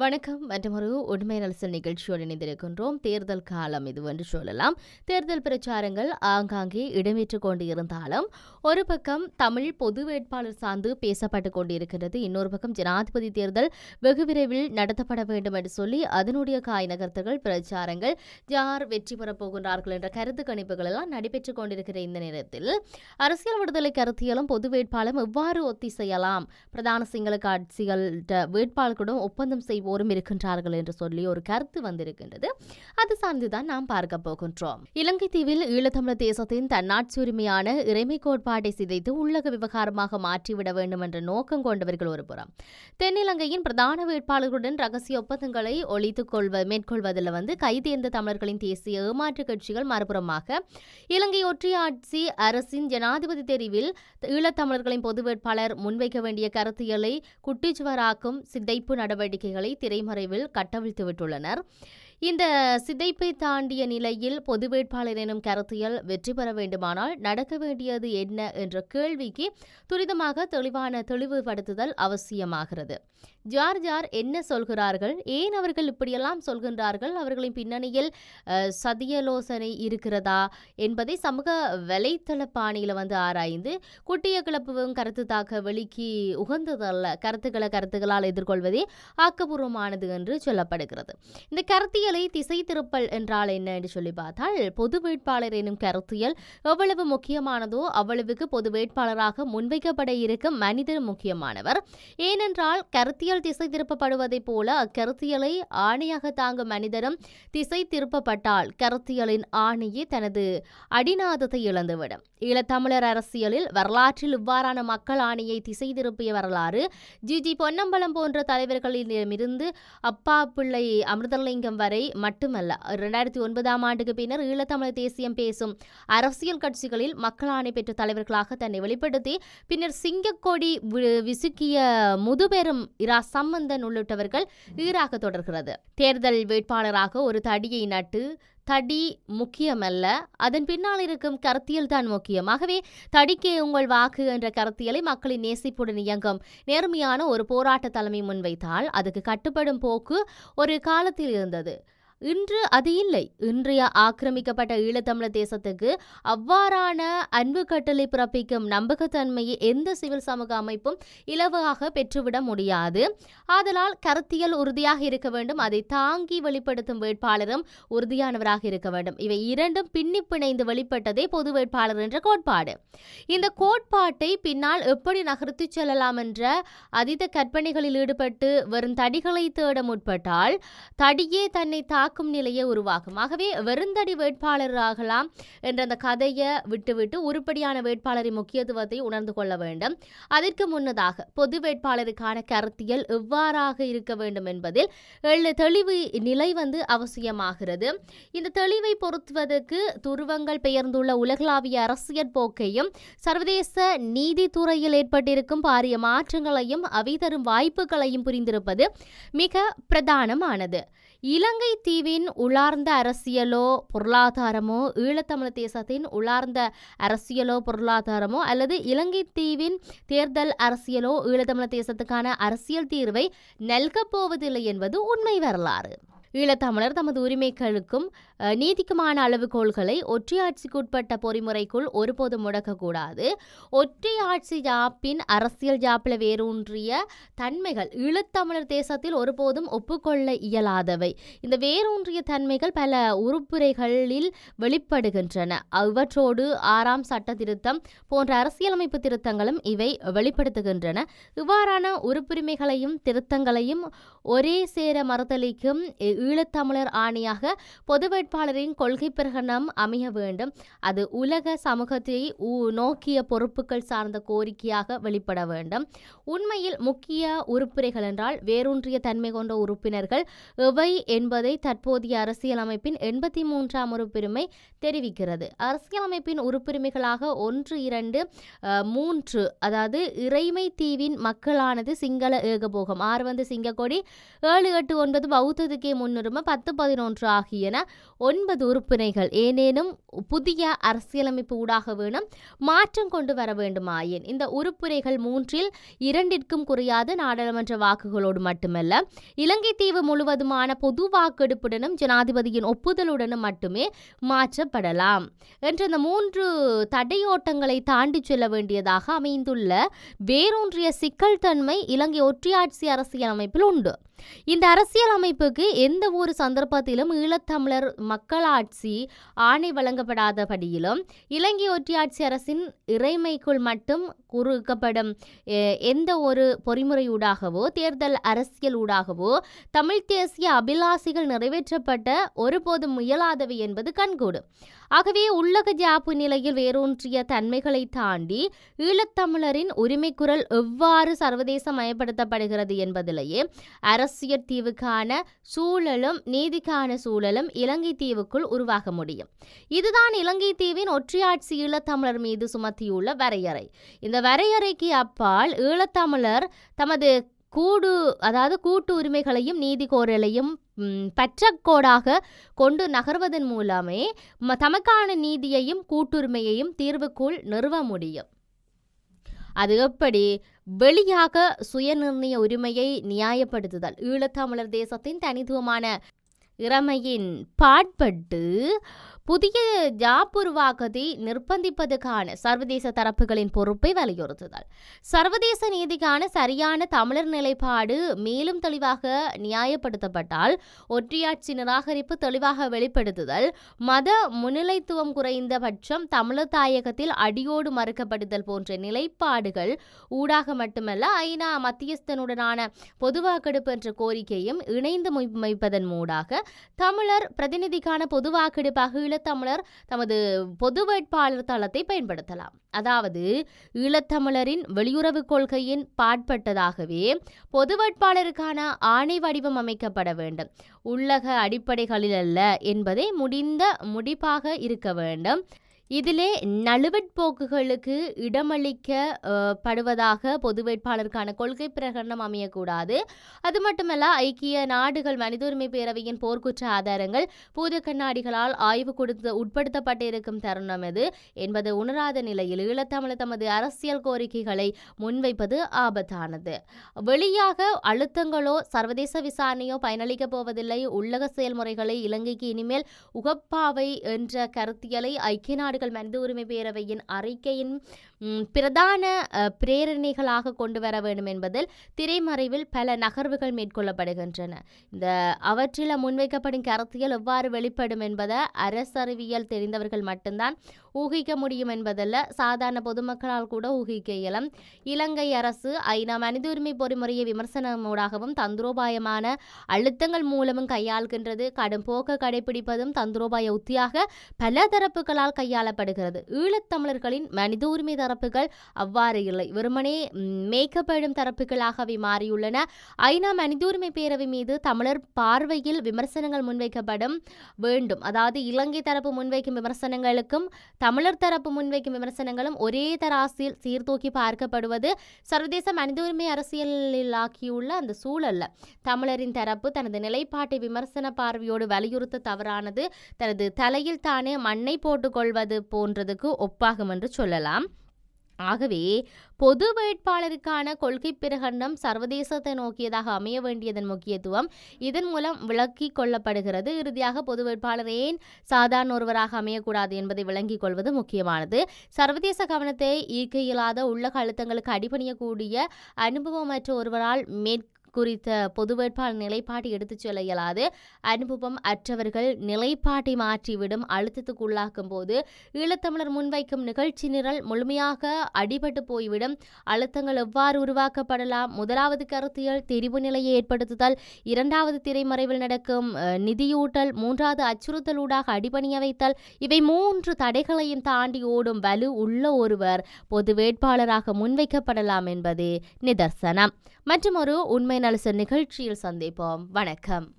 வணக்கம். மற்றொரு உண்மை நலசல் நிகழ்ச்சியோடு இணைந்திருக்கின்றோம். தேர்தல் காலம் இது என்று சொல்லலாம். தேர்தல் பிரச்சாரங்கள் ஆங்காங்கே இடம்பெற்றுக் கொண்டு இருந்தாலும் ஒரு பக்கம் தமிழ் பொது வேட்பாளர் சார்ந்து பேசப்பட்டு கொண்டிருக்கிறது இன்னொரு பக்கம் ஜனாதிபதி தேர்தல் வெகு விரைவில் நடத்தப்பட வேண்டும் என்று சொல்லி அதனுடைய காய் நகர்த்தர்கள் பிரச்சாரங்கள் யார் வெற்றி பெறப் போகின்றார்கள் என்ற கருத்து கணிப்புகள் எல்லாம் நடைபெற்றுக் கொண்டிருக்கிற இந்த நேரத்தில் அரசியல் விடுதலை கருத்தியலும் பொது வேட்பாளரும் எவ்வாறு ஒத்திசையலாம்? பிரதான சிங்கள கட்சிகள் வேட்பாளர்களுடன் ஒப்பந்தம் செய்வோம் செய்வோரும் இருக்கின்றார்கள் என்று சொல்லி ஒரு கருத்து வந்திருக்கின்றது. அது சார்ந்துதான் நாம் பார்க்க போகின்றோம். இலங்கை தீவில் ஈழத்தமிழர் தேசத்தின் தன்னாட்சி உரிமையான இறைமை கோட்பாட்டை சிதைத்து உள்ளக விவகாரமாக மாற்றிவிட வேண்டும் என்ற நோக்கம் கொண்டவர்கள் ஒருபுறம். தென்னிலங்கையின் பிரதான வேட்பாளர்களுடன் ரகசிய ஒப்பந்தங்களை ஒழித்துக் கொள்வ மேற்கொள்வதில் வந்து கைதேர்ந்த தமிழர்களின் தேசிய ஏமாற்று கட்சிகள் மறுபுறமாக இலங்கை ஒற்றையாட்சி அரசின் ஜனாதிபதி தெரிவில் ஈழத்தமிழர்களின் பொது வேட்பாளர் முன்வைக்க வேண்டிய கருத்தியலை குட்டிச்சுவராக்கும் சிதைப்பு நடவடிக்கைகளை திரைமறைவில் கட்டவிழ்த்து விட்டுள்ளனர். இந்த சிதைப்பை தாண்டிய நிலையில் பொது வேட்பாளர் எனும் கருத்தியல் வெற்றி பெற வேண்டுமானால் நடக்க வேண்டியது என்ன என்ற கேள்விக்கு துரிதமாக தெளிவான தெளிவுபடுத்துதல் அவசியமாகிறது. ஜார் ஜார் என்ன சொல்கிறார்கள்? ஏன் அவர்கள் இப்படியெல்லாம் சொல்கின்றார்கள்? அவர்களின் பின்னணியில் சதியலோசனை இருக்கிறதா? என்பதை சமூக வலைத்தள பாணியில் வந்து ஆராய்ந்து குட்டிய கிளப்புவும் கருத்து தாக்க வெளிக்கு உகந்ததல்ல கருத்துக்களை கருத்துக்களால் எதிர்கொள்வதே ஆக்கப்பூர்வமானது என்று சொல்லப்படுகிறது. இந்த கருத்தியலை திசை திருப்பல் என்றால் என்ன என்று சொல்லி பார்த்தால் பொது வேட்பாளர் எனும் கருத்தியல் எவ்வளவு முக்கியமானதோ அவ்வளவுக்கு பொது வேட்பாளராக முன்வைக்கப்பட இருக்கும் மனிதர் முக்கியமானவர். ஏனென்றால் கருத்தியல் திசை திருப்பப்படுவதைப் போல அக்கருத்தியலை ஆணையாக தாங்கும் மனிதரும் திசை திருப்பப்பட்டால் கருத்தியலின் ஆணையே தனது அடிநாதத்தை இழந்துவிடும். ஈழத்தமிழர் அரசியலில் வரலாற்றில் இவ்வாறான மக்கள் ஆணையை திசை திருப்பிய வரலாறு ஜி. ஜி. பொன்னம்பலம் போன்ற தலைவர்களிடமிருந்து அப்பா பிள்ளை அமிர்தலிங்கம் வரை மட்டுமல்ல. இரண்டாயிரத்தி ஒன்பதாம் ஆண்டுக்கு பின்னர் ஈழத்தமிழர் தேசியம் பேசும் அரசியல் கட்சிகளில் மக்கள் ஆணை பெற்ற தலைவர்களாக தன்னை வெளிப்படுத்தி பின்னர் சிங்கக்கொடி விசுக்கிய முதுபெரும் இரா சம்பந்தன் உள்ளிட்டவர்கள் ஈராக தொடர்கிறது. தேர்தல் வேட்பாளராக ஒரு தடியை நட்டு தடி முக்கியமல்ல அதன் பின்னால் இருக்கும் கருத்தியல் தான் முக்கியமாகவே தடிக்கே உங்கள் வாக்கு என்ற கருத்தியலை மக்களின் நேசிப்புடன் இயங்கும் நேர்மையான ஒரு போராட்ட தலைமை முன்வைத்தால் அதுக்கு கட்டுப்படும் போக்கு ஒரு காலத்தில் இருந்தது. இன்று அது இல்லை. இன்றைய ஆக்கிரமிக்கப்பட்ட ஈழத்தமிழர் தேசத்துக்கு அவ்வாறான அன்பு கட்டளை பிறப்பிக்கும் நம்பகத்தன்மையை எந்த சிவில் சமூக அமைப்பும் இலவாக பெற்றுவிட முடியாது. ஆதலால் கருத்தியல் உறுதியாக இருக்க வேண்டும். அதை தாங்கி வெளிப்படுத்தும் வேட்பாளரும் உறுதியானவராக இருக்க வேண்டும். இவை இரண்டும் பின்னி பிணைந்து வெளிப்பட்டதே பொது வேட்பாளர் என்ற கோட்பாடு. இந்த கோட்பாட்டை பின்னால் எப்படி நகர்த்திச் செல்லலாம் என்ற அதீத கற்பனைகளில் ஈடுபட்டு வெறும் தடிகளை தேட முற்பட்டால் தடியே தன்னை தாக்கும் நிலையே உருவாகும். ஆகவே வெறுந்தடி வேட்பாளர் ஆகலாம் என்ற அந்த கதையை விட்டுவிட்டு உருப்படியான வேட்பாளரின் முக்கியத்துவத்தை உணர்ந்து கொள்ள வேண்டும். அதற்கு முன்னதாக பொது வேட்பாளருக்கான கருத்தியல் எவ்வாறாக இருக்க வேண்டும் என்பதில் தெளிவு நிலை வந்து அவசியமாகிறது. இந்த தெளிவை பொருத்துவதற்கு துருவங்கள் பெயர்ந்துள்ள உலகளாவிய அரசியல் போக்கையும் சர்வதேச நீதித்துறையில் ஏற்பட்டிருக்கும் பாரிய மாற்றங்களையும் அவை தரும் வாய்ப்புகளையும் புரிந்திருப்பது மிக பிரதானமானது. இலங்கை தீவின் உலார்ந்த அரசியலோ பொருளாதாரமோ ஈழத்தமிழ் தேசத்தின் உலார்ந்த அரசியலோ பொருளாதாரமோ அல்லது இலங்கை தீவின் தேர்தல் அரசியலோ ஈழத்தமிழ் தேசத்துக்கான அரசியல் தீர்வை நல்கப் போவதில்லை என்பது உண்மை வரலாறு. ஈழத்தமிழர் தமது உரிமைகளுக்கும் நீதிக்குமான அளவுகோல்களை ஒற்றையாட்சிக்குட்பட்ட பொறிமுறைக்குள் ஒருபோதும் முடக்கக்கூடாது. ஒற்றையாட்சி ஜாப்பின் அரசியல் ஜாப்பில் வேரூன்றிய தன்மைகள் ஈழத்தமிழர் தேசத்தில் ஒருபோதும் ஒப்புக்கொள்ள இயலாதவை. இந்த வேரூன்றிய தன்மைகள் பல உறுப்புரைகளில் வெளிப்படுகின்றன. அவற்றோடு ஆறாம் சட்ட திருத்தம் போன்ற அரசியலமைப்பு திருத்தங்களும் இவை வெளிப்படுத்துகின்றன. இவ்வாறான உறுப்புரிமைகளையும் திருத்தங்களையும் ஒரே சேர மறுத்தளிக்கும் ஈழத்தமிழர் ஆணையாக பொது வேட்பாளரின் கொள்கை பிரகடனம் அமைய வேண்டும். அது உலக சமூகத்தை நோக்கிய பொறுப்புகள் சார்ந்த கோரிக்கையாக வெளிப்பட வேண்டும். உண்மையில் முக்கிய உறுப்புரைகள் என்றால் வேரூன்றிய தன்மை கொண்ட உறுப்பினர்கள். எவை என்பதை தற்போதைய அரசியலமைப்பின் எண்பத்தி மூன்றாம் உறுப்புரிமை தெரிவிக்கிறது. அரசியலமைப்பின் உறுப்புரிமைகளாக ஒன்று இரண்டு மூன்று அதாவது இறைமை தீவின் மக்களானது சிங்கள ஏகபோகம். ஆறு வந்து சிங்கக்கொடி ஏழு எட்டு ஒன்பது பௌத்தத்துக்கே முன் முன்னுரிமை பத்து பதினொன்று ஆகியன ஒன்பது உறுப்பினைகள் ஏனேனும் புதிய அரசியலமைப்பு ஊடாக வேணும் மாற்றம் கொண்டு வர வேண்டுமாயின். இந்த உறுப்புரைகள் மூன்றில் இரண்டிற்கும் குறையாது நாடாளுமன்ற வாக்குகளோடு மட்டுமல்ல இலங்கை தீவு முழுவதுமான பொது வாக்கெடுப்புடனும் ஜனாதிபதியின் ஒப்புதலுடனும் மட்டுமே மாற்றப்படலாம் என்ற இந்த மூன்று தடையோட்டங்களை தாண்டி செல்ல வேண்டியதாக அமைந்துள்ள வேரூன்றிய சிக்கல் தன்மை இலங்கை ஒற்றையாட்சி அரசியலமைப்பில் உண்டு. இந்த அரசியல் அமைப்புக்கு எந்த ஒரு சந்தர்ப்பத்திலும் ஈழத்தமிழர் மக்களாட்சி ஆணை வழங்கப்படாதபடியிலும் இலங்கை ஒற்றியாட்சி அரசின் இறைமைக்குள் மட்டும் குறுக்கப்படும் எந்த ஒரு பொறிமுறையூடாகவோ தேர்தல் அரசியல் ஊடாகவோ தமிழ் தேசிய அபிலாசிகள் நிறைவேற்றப்பட்ட ஒருபோதும் முயலாதவை என்பது கண்கூடு ஆகவே உள்ளக ஜாப்பு நிலையில் வேரூன்றிய தன்மைகளை தாண்டி ஈழத்தமிழரின் உரிமைக்குரல் எவ்வாறு சர்வதேச மயப்படுத்தப்படுகிறது என்பதிலேயே அரசியல் தீவுக்கான சூழலும் நீதிக்கான சூழலும் இலங்கை தீவுக்குள் உருவாக முடியும். இதுதான் இலங்கை தீவின் ஒற்றையாட்சி ஈழத்தமிழர் மீது சுமத்தியுள்ள வரையறை. இந்த வரையறைக்கு அப்பால் ஈழத்தமிழர் தமது கூடு அதாவது கூட்டு உரிமைகளையும் நீதி கோரலையும் பற்றக்கோடாக கொண்டு நகர்வதன் மூலமே தமக்கான நீதியையும் கூட்டுரிமையையும் தீர்வுக்குள் நிறுவ முடியும். அது எப்படி? வெளியாக சுயநிர்ணய உரிமையை நியாயப்படுத்துதல். ஈழத்தமிழர் தேசத்தின் தனித்துவமான இறமையின் பாட்பட்டு புதிய ஜாப் உருவாக்கத்தை நிர்பந்திப்பதுக்கான சர்வதேச தரப்புகளின் பொறுப்பை வலியுறுத்துதல். சர்வதேச நீதிக்கான சரியான தமிழர் நிலைப்பாடு மேலும் தெளிவாக நியாயப்படுத்தப்பட்டால் ஒற்றையாட்சி நிராகரிப்பு தெளிவாக வெளிப்படுத்துதல் மத முன்னிலைத்துவம் குறைந்த பட்சம் தமிழர் தாயகத்தில் அடியோடு மறுக்கப்படுதல் போன்ற நிலைப்பாடுகள் ஊடாக மட்டுமல்ல ஐநா மத்தியஸ்தனுடனான பொது வாக்கெடுப்பு என்ற கோரிக்கையும் இணைந்து முன்வைப்பதன் மூடாக தமிழர் பிரதிநிதிக்கான பொது அகில ஈழத்தமிழர் தமது பொது வேட்பாளர் தளத்தை பயன்படுத்தலாம். அதாவது ஈழத்தமிழரின் வெளியுறவு கொள்கையின் பாட்பட்டதாகவே பொது வேட்பாளருக்கான ஆணை வடிவம் அமைக்கப்பட வேண்டும். உள்ளக அடிப்படைகளில் அல்ல என்பதை முடிந்த முடிப்பாக இருக்க வேண்டும். இதிலே நழுவட்போக்குகளுக்கு இடமளிக்கப்படுவதாக பொது வேட்பாளருக்கான கொள்கை பிரகடனம் அமையக்கூடாது. அது மட்டுமல்ல ஐக்கிய நாடுகள் மனித உரிமை பேரவையின் போர்க்குற்ற ஆதாரங்கள் பூத கண்ணாடிகளால் ஆய்வு கொடுத்து உட்படுத்தப்பட்டிருக்கும் தருணம் எது என்பது உணராத நிலையில் ஈழத்தமிழர் தமது அரசியல் கோரிக்கைகளை முன்வைப்பது ஆபத்தானது. வெளியாக அழுத்தங்களோ சர்வதேச விசாரணையோ பயனளிக்கப் போவதில்லை. உள்ளக செயல்முறைகளை இலங்கைக்கு இனிமேல் உகப்பாவை என்ற கருத்தியலை ஐக்கிய நாடு நாடுகள் மனித உரிமை பேரவையின் அறிக்கையின் பிரதான பிரேரணைகளாக கொண்டு வர வேண்டும் என்பதில் திரைமறைவில் பல நகர்வுகள் மேற்கொள்ளப்படுகின்றன. இந்த அவற்றில் முன்வைக்கப்படும் கருத்தியல் எவ்வாறு வெளிப்படும் என்பதை அரசறிவியல் தெரிந்தவர்கள் மட்டும்தான் ஊகிக்க முடியும் என்பதல்ல சாதாரண பொதுமக்களால் கூட ஊகிக்க இயலும். இலங்கை அரசு ஐநா மனித உரிமை பொறிமுறையை விமர்சனமூடாகவும் தந்திரோபாயமான அழுத்தங்கள் மூலமும் கையாள்கின்றது. கடும் போக்க கடைபிடிப்பதும் தந்திரோபாய உத்தியாக பல தரப்புகளால் கையாள கையாளப்படுகிறது ஈழத்தமிழர்களின் மனித உரிமை தரப்புகள் அவ்வாறு இல்லை. வெறுமனே மேய்க்கப்படும் தரப்புகளாகவே மாறியுள்ளன. ஐநா மனித உரிமை பேரவை மீது தமிழர் பார்வையில் விமர்சனங்கள் முன்வைக்கப்படும் வேண்டும். அதாவது இலங்கை தரப்பு முன்வைக்கும் விமர்சனங்களுக்கும் தமிழர் தரப்பு முன்வைக்கும் விமர்சனங்களும் ஒரே தராசில் சீர்தூக்கி பார்க்கப்படுவது சர்வதேச மனித உரிமை அரசியலில் ஆக்கியுள்ள அந்த சூழல்ல. தமிழரின் தரப்பு தனது நிலைப்பாட்டை விமர்சன பார்வையோடு வலியுறுத்த தவறானது. தனது தலையில் தானே மண்ணை போட்டுக்கொள்வது போன்றதுக்கு ஒப்பாகும் என்று சொல்லலாம். ஆகவே பொது வேட்பாளருக்கான கொள்கை பிரகடனம் சர்வதேசத்தை நோக்கியதாக அமைய வேண்டியதன் முக்கியத்துவம் இதன் மூலம் விளக்கி கொள்ளப்படுகிறது. இறுதியாக பொது வேட்பாளர் ஏன் சாதாரண ஒருவராக அமையக்கூடாது என்பதை விளங்கிக் கொள்வது முக்கியமானது. சர்வதேச கவனத்தை ஈர்க்க இயலாத உள்ளக அழுத்தங்களுக்கு அடிபணியக்கூடிய அனுபவமற்ற ஒருவரால் மேற் குறித்த பொது வேட்பாளர் நிலைப்பாட்டை எடுத்துச் செல்ல இயலாது. அனுபவம் அற்றவர்கள் நிலைப்பாட்டை மாற்றிவிடும் அழுத்தத்துக்கு உள்ளாக்கும் போது ஈழத்தமிழர் முன்வைக்கும் நிகழ்ச்சி நிரல் முழுமையாக அடிபட்டு போய்விடும். அழுத்தங்கள் எவ்வாறு உருவாக்கப்படலாம்? முதலாவது கருத்தியல் தெரிவு நிலையை ஏற்படுத்துதல் இரண்டாவது திரைமறைவில் நடக்கும் நிதியூட்டல் மூன்றாவது அச்சுறுத்தலூடாக அடிபணிய வைத்தல் இவை மூன்று தடைகளையும் தாண்டி ஓடும் வலு உள்ள ஒருவர் பொது வேட்பாளராக முன்வைக்கப்படலாம் என்பது நிதர்சனம். மற்றும் ஒரு உண்மை நலச நிகழ்ச்சியில் சந்திப்போம். வணக்கம்.